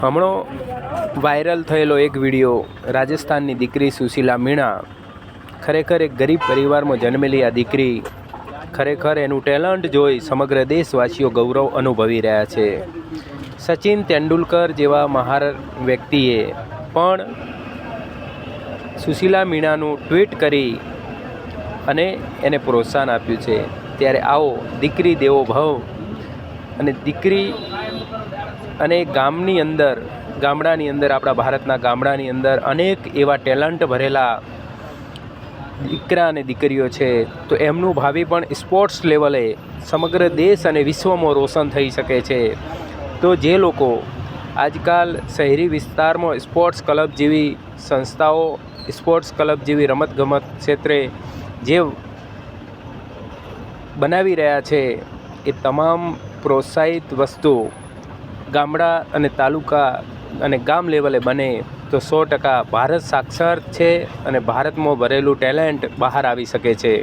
હમણો viral થયેલો એક video રાજસ્થાનની દીકરી સુશીલા મીણા ખરેખર એક ગરીબ પરિવારમાં જન્મેલી આ દીકરી ખરેખર એનું ટેલેન્ટ જોઈ સમગ્ર દેશવાસીઓ ગૌરવ અનુભવી રહ્યા છે. સચિન તેંડુલકર જેવા મહાર વ્યક્તિએ પણ સુશીલા મીણાનું ટ્વીટ કરી અને એને પ્રોત્સાહન આપ્યું છે. ત્યારે આવો, દીકરી દેવો ભવ. અને દીકરી અને ગામની અંદર, ગામડાની અંદર, આપણા ભારતના ગામડાની અંદર અનેક એવા ટેલેન્ટ ભરેલા દીકરા અને દીકરીઓ છે. તો એમનું ભાવિ પણ સ્પોર્ટ્સ લેવલે સમગ્ર દેશ અને વિશ્વમાં રોશન થઈ શકે છે. તો જે લોકો આજકાલ શહેરી વિસ્તારમાં સ્પોર્ટ્સ ક્લબ જેવી સંસ્થાઓ, સ્પોર્ટ્સ ક્લબ જેવી રમતગમત ક્ષેત્રે જે બનાવી રહ્યા છે, એ તમામ પ્રોત્સાહિત વસ્તુ ગામડા અને તાલુકા અને ગામ લેવલે બને તો સો ટકા ભારત સાક્ષર છે અને ભારતમાં ભરેલું ટેલેન્ટ બહાર આવી શકે છે.